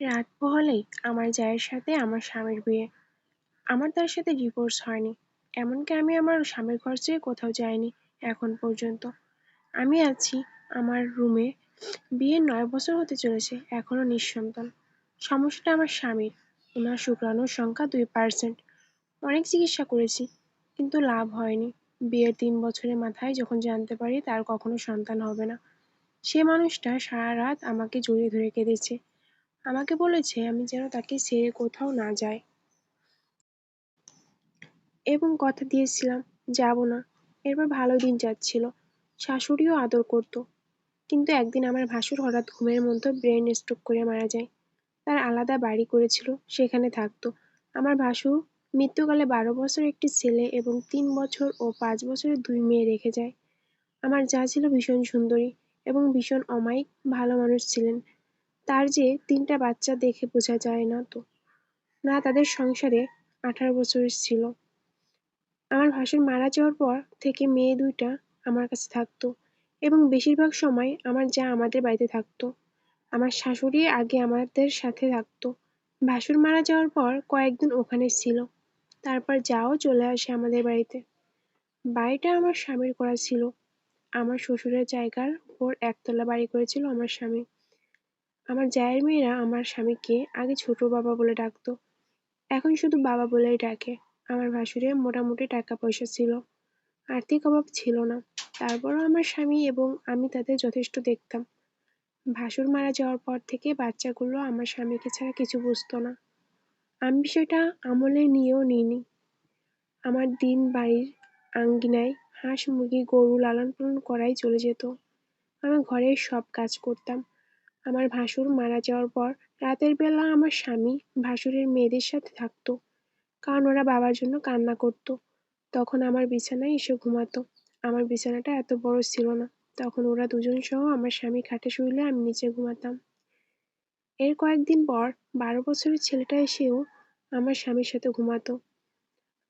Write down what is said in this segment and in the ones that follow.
রাত পোহালেই আমার জায়ের সাথে আমার স্বামীর বিয়ে। আমার তার সাথে ডিভোর্স হয়নি। এমনকি আমি আমার স্বামীর ঘর ছেড়ে কোথাও যাইনি এখন পর্যন্ত। আমি আছি আমার রুমে। বিয়ের নয় বছর হতে চলেছে, এখনও নিঃসন্তান। সমস্যাটা আমার স্বামীর। ওনার শুক্রাণুর সংখ্যা দুই পার্সেন্ট। অনেক চিকিৎসা করেছি, কিন্তু লাভ হয়নি। বিয়ের তিন বছরের মাথায় যখন জানতে পারি তার কখনো সন্তান হবে না, সে মানুষটা সারা রাত আমাকে জড়িয়ে ধরে কেঁদেছে। আমাকে বলেছে আমি যেন তাকে ছেড়ে কোথাও না যাই। এবং কথা দিয়েছিলাম যাব না। এরপর ভালো দিন যাচ্ছিল। শাশুড়িও আদর করত। কিন্তু একদিন আমার ভাসুর হঠাৎ ঘুমের মধ্যে ব্রেন স্ট্রোক করে মারা যায়। তার আলাদা বাড়ি করেছিল, সেখানে থাকতো। আমার ভাসুর মৃত্যুকালে বারো বছর একটি ছেলে এবং তিন বছর ও পাঁচ বছরের দুই মেয়ে রেখে যায়। আমার যা ছিল ভীষণ সুন্দরী এবং ভীষণ অমায়িক ভালো মানুষ ছিলেন। তার যে তিনটা বাচ্চা দেখে বোঝা যায় না তো না, তাদের সংসারে আঠারো বছরের ছিল। আমার ভাসুর মারা যাওয়ার পর থেকে মেয়ে দুইটা আমার কাছে থাকতো এবং বেশিরভাগ সময় আমার যা আমাদের বাড়িতে থাকতো। আমার শাশুড়ি আগে আমাদের সাথে থাকতো। ভাসুর মারা যাওয়ার পর কয়েকদিন ওখানে ছিল। তারপর যাও চলে আসে আমাদের বাড়িতে। বাড়িটা আমার স্বামীর করা ছিল। আমার শ্বশুরের জায়গার উপর একতলা বাড়ি করেছিল আমার স্বামী। আমার জায়ের মেয়েরা আমার স্বামীকে আগে ছোট বাবা বলে ডাকতো। এখন শুধু বাবা বলেই ডাকে। আমার ভাসুরের মোটামুটি টাকা পয়সা ছিল। আর্থিক অভাব ছিল না। তারপরও আমার স্বামী এবং আমি তাদের যথেষ্ট দেখতাম। ভাসুর মারা যাওয়ার পর থেকে বাচ্চাগুলো আমার স্বামীকে ছাড়া কিছু বুঝতো না। আমি বিষয়টা আমলে নিয়েও নিইনি। আমার দিন বাড়ির আঙ্গিনায় হাঁস, মুরগি, গরু লালন পালন করাই চলে যেত। আমি ঘরের সব কাজ করতাম। আমার ভাসুর মারা যাওয়ার পর রাতের বেলা আমার স্বামী ভাসুরের মেয়েদের সাথে থাকতো। কারণ ওরা বাবার জন্য কান্না করতো। তখন আমার বিছানায় এসে ঘুমাতো। আমার বিছানাটা এত বড় ছিল না। তখন ওরা দুজন সহ আমার স্বামী খাটে শুইলে আমি নিচে ঘুমাতাম। এর কয়েকদিন পর বারো বছরের ছেলেটা এসেও আমার স্বামীর সাথে ঘুমাতো।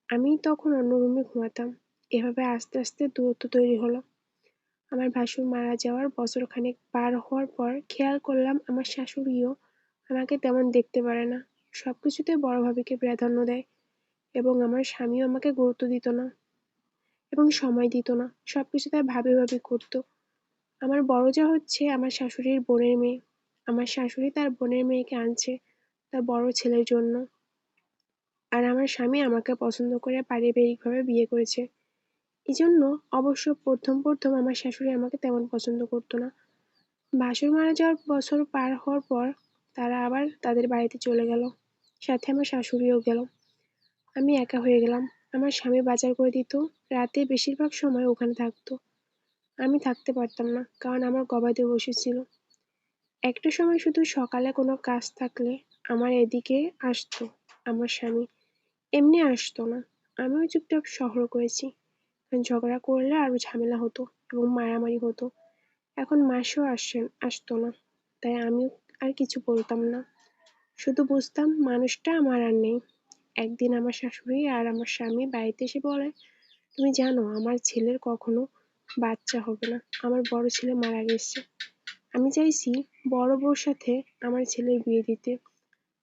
আমি তখন অন্য রুমে ঘুমাতাম। এভাবে আস্তে আস্তে দূরত্ব তৈরি হলো। আমার ভাসুর মারা যাওয়ার বছরখানেক পার হওয়ার পর খেয়াল করলাম আমার শাশুড়িও আমাকে তেমন দেখতে পারে না। সবকিছুতে বড় ভাবিকে প্রাধান্য দেয় এবং আমার স্বামীও আমাকে গুরুত্ব দিত না এবং সময় দিত না। সবকিছু তার ভাবে ভাবে করতো। আমার বড় যা হচ্ছে আমার শাশুড়ির বোনের মেয়ে। আমার শাশুড়ি তার বোনের মেয়েকে আনছে তার বড় ছেলের জন্য। আর আমার স্বামী আমাকে পছন্দ করে পারিবারিকভাবে বিয়ে করেছে। এজন্য অবশ্য প্রথম প্রথম আমার শাশুড়ি আমাকে তেমন পছন্দ করতো না। ভাসুর মারা যাওয়ার বছর পার হওয়ার পর তারা আবার তাদের বাড়িতে চলে গেল। সাথে আমার শাশুড়িও গেল। আমি একা হয়ে গেলাম। আমার স্বামী বাজার করে দিত। রাতে বেশিরভাগ সময় ওখানে থাকতো। আমি থাকতে পারতাম না, কারণ আমার গবাদি পশু ছিল। একটা সময় শুধু সকালে কোনো কাজ থাকলে আমার এদিকে আসতো আমার স্বামী। এমনি আসতো না। আমিও চুপচাপ শহর করেছি। ঝগড়া করলে আরও ঝামেলা হতো এবং মারামারি হতো। এখন মাসেও আসেন আসতো না। তাই আমিও আর কিছু বলতাম না। শুধু বুঝতাম মানুষটা আমার আর নেই। একদিন আমার শাশুড়ি আর আমার স্বামী বাড়িতে এসে বলে, তুমি জানো আমার ছেলের কখনো বাচ্চা হবে না। আমার বড় ছেলে মারা গেছে। আমি চাইছি বড় বউর সাথে আমার ছেলের বিয়ে দিতে।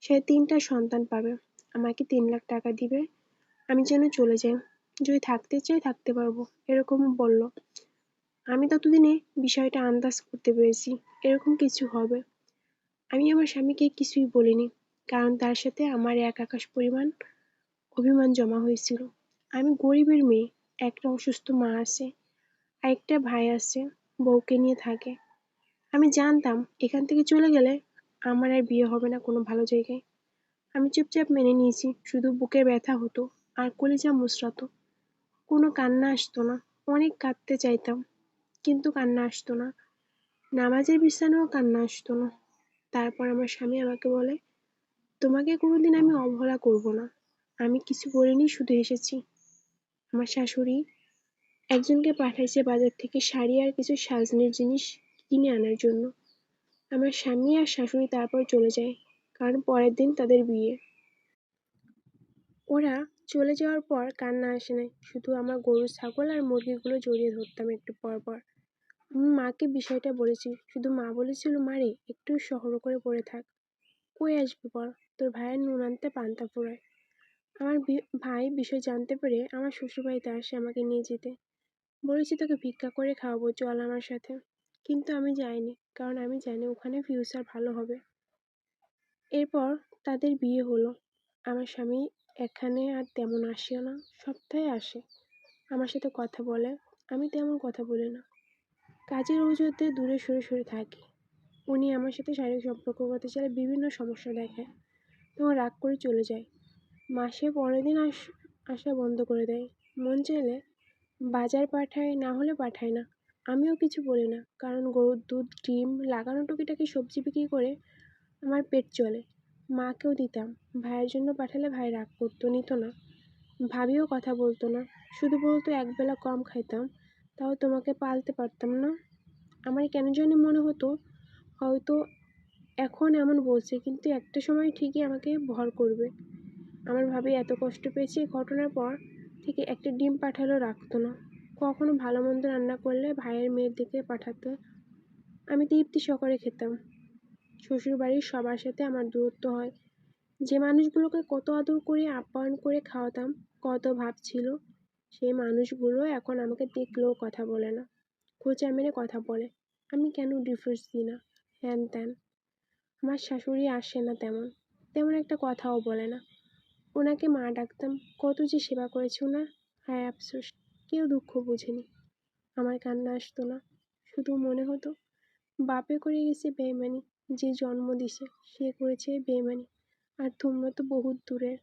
সে তিনটা সন্তান পাবে। আমাকে তিন লাখ টাকা দিবে। আমি যেন চলে যাই। যদি থাকতে চাই থাকতে পারব। এরকম বলল। আমি ততদিনে বিষয়টা আন্দাজ করতে পেরেছি এরকম কিছু হবে। আমি আমার স্বামীকে কিছুই বলিনি। কারণ তার সাথে আমার এক আকাশ পরিমাণ অভিমান জমা হয়েছিল। আমি গরিবের মেয়ে। একটা অসুস্থ মা আছে। আরেকটা ভাই আছে, বউকে নিয়ে থাকে। আমি জানতাম এখান থেকে চলে গেলে আমার আর বিয়ে হবে না কোনো ভালো জায়গায়। আমি চুপচাপ মেনে নিয়েছি। শুধু বুকে ব্যথা হতো আর কলিজা মুচড়াতো। কোনো কান্না আসতো না। অনেক কাঁদতে চাইতাম, কিন্তু কান্না আসতো না। নামাজের বিছানায়ও কান্না আসতো না। তারপর আমার স্বামী আমাকে বলে, তোমাকে কোনোদিন আমি অবহেলা করব না। আমি কিছু বলিনি শুধু হেসেছি। আমার শাশুড়ি একজনকে পাঠাইছে বাজার থেকে শাড়ি আর কিছু সাজনের জিনিস কিনে আনার জন্য। আমার স্বামী আর শাশুড়ি তারপর চলে যায়, কারণ পরের দিন তাদের বিয়ে। ওরা চলে যাওয়ার পর কান্না আসে নাই, শুধু আমার গরু ছাগল আর মুরগিগুলো জড়িয়ে ধরতাম একটু পর পর। আমি মাকে বিষয়টা বলেছি, শুধু মা বলেছিল মারে একটু সহ্য করে পড়ে থাক। কই আসবি বল? তোর ভাইয়ের নুন আনতে পান্তা ফুরায় আমার ভাই বিষয় জানতে পেরে আমার শ্বশুরবাড়িতে আসে আমাকে নিয়ে যেতে। বলেছি তোকে ভিক্ষা করে খাওয়াবো চল আমার সাথে। কিন্তু আমি যাইনি কারণ আমি জানি ওখানে ফিউচার ভালো হবে। এরপর তাদের বিয়ে হলো। আমার স্বামী এখানে আর তেমন আসেও না, সপ্তাহে আসে। আমার সাথে কথা বলে, আমি তেমন কথা বলি না। কাজের অজুহাতে দূরে সরে সরে থাকি। উনি আমার সাথে শারীরিক সম্পর্ক করতে চাইলে বিভিন্ন সমস্যা দেখায় তখন রাগ করে চলে যায়। মাসে পরের দিন আস, আসা বন্ধ করে দেয়। মন চাইলে বাজার পাঠায়, না হলে পাঠায় না। আমিও কিছু বলি না, কারণ গরুর দুধ, ডিম লাগানো টুকিটাকি সবজি বিক্রি করে আমার পেট চলে। মাকেও দিতাম। ভাইয়ের জন্য পাঠালে ভাই রাগ করতো, নিত না। ভাবিও কথা বলতো না। শুধু বলতো একবেলা কম খাইতাম, তাও তোমাকে পালতে পারতাম না। আমার কেন জানি মনে হতো, হয়তো এখন এমন বলছে, কিন্তু একটা সময় ঠিকই আমাকে ভর করবে। আমার ভাবি এত কষ্ট পেয়েছে ঘটনার পর থেকে একটা ডিম পাঠালেও রাখতো না। কখনো ভালো মন্দ রান্না করলে ভাইয়ের মেয়ের দিকে পাঠাতো। আমি তৃপ্তি সহকারে খেতাম। শ্বশুরবাড়ির সবার সাথে আমার দূরত্ব হয়। যে মানুষগুলোকে কত আদর করে, আপ্যায়ন করে খাওয়াতাম, কত ভাব ছিল, সেই মানুষগুলো এখন আমাকে দেখলেও কথা বলে না। খোঁচা মেরে কথা বলে, আমি কেন ডিফারেন্স দিই না? হ্যান ত্যান। আমার শাশুড়ি আসে না তেমন তেমন একটা কথাও বলে না। ওনাকে মা ডাকতাম, কত যে সেবা করেছে ওনার হায় আফসোস, কেউ দুঃখ বুঝেনি। আমার কান্না আসতো না, শুধু মনে হতো, বাপে করে গেছে বেইমানি যে জন্ম দিছে সে করেছে বেইমানি। আর তোমরা তো বহুত দূরের।